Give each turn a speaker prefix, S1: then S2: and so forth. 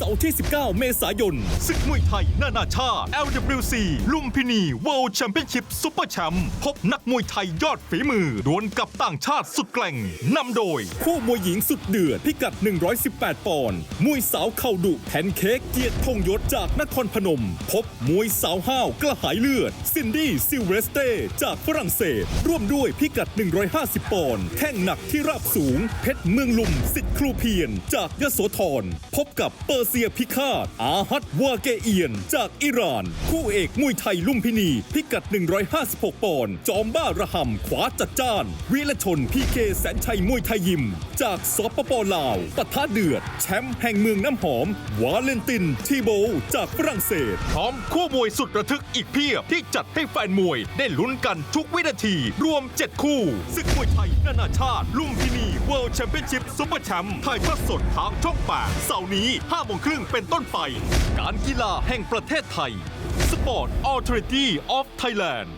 S1: เสาร์ที่ 19 เมษายน ศึกมวยไทย นานาชาติ LWC ลุมพินี World Championship Super Champ พบนักมวยไทยยอดฝีมือ ดวลกับต่างชาติสุดแกร่งนำโดย คู่มวยหญิงสุดเดือด พิกัด 118 ปอนด์มวยสาวเข่าดุแพนเค้กเกียรติธงยศจากนครพนม พบมวยสาวห้าวกระหายเลือด ซินดี้ซิลเวสเต้จากฝรั่งเศส ร่วมด้วยพิกัด 150 ปอนด์แข้งหนักที่ราบสูง เพชรเมืองลุมสิทธิ์ครูเพียรจากยโสธรพบกับเปอร์เซียพิฆาต อาฮัตวาเกเอียน จากอิหร่าน คู่เอกมวยไทยลุมพินี พิกัด 156 ปอนด์จอมบ้าระห่ำขวาจัดจ้าน วิรชนพีเคแสนชัยมวยไทยยิม จากสปปลาวปะทะเดือด แชมป์แห่งเมืองน้ำหอม วาเลนตินทีโบจากฝรั่งเศส พร้อมคู่มวยสุดระทึกอีกเพียบที่จัดให้แฟนมวยได้ลุ้นกันทุกวินาที รวม 7 คู่ศึกมวยไทยนานาชาติ ลุมพินีเวิลด์แชมเปี้ยนชิพซุปเปอร์แชมป์ถ่ายทอดสดทางช่อง8เสาร์นี้5โมงครึ่งเป็นต้นไป การกีฬาแห่งประเทศไทย Sport Authority of Thailand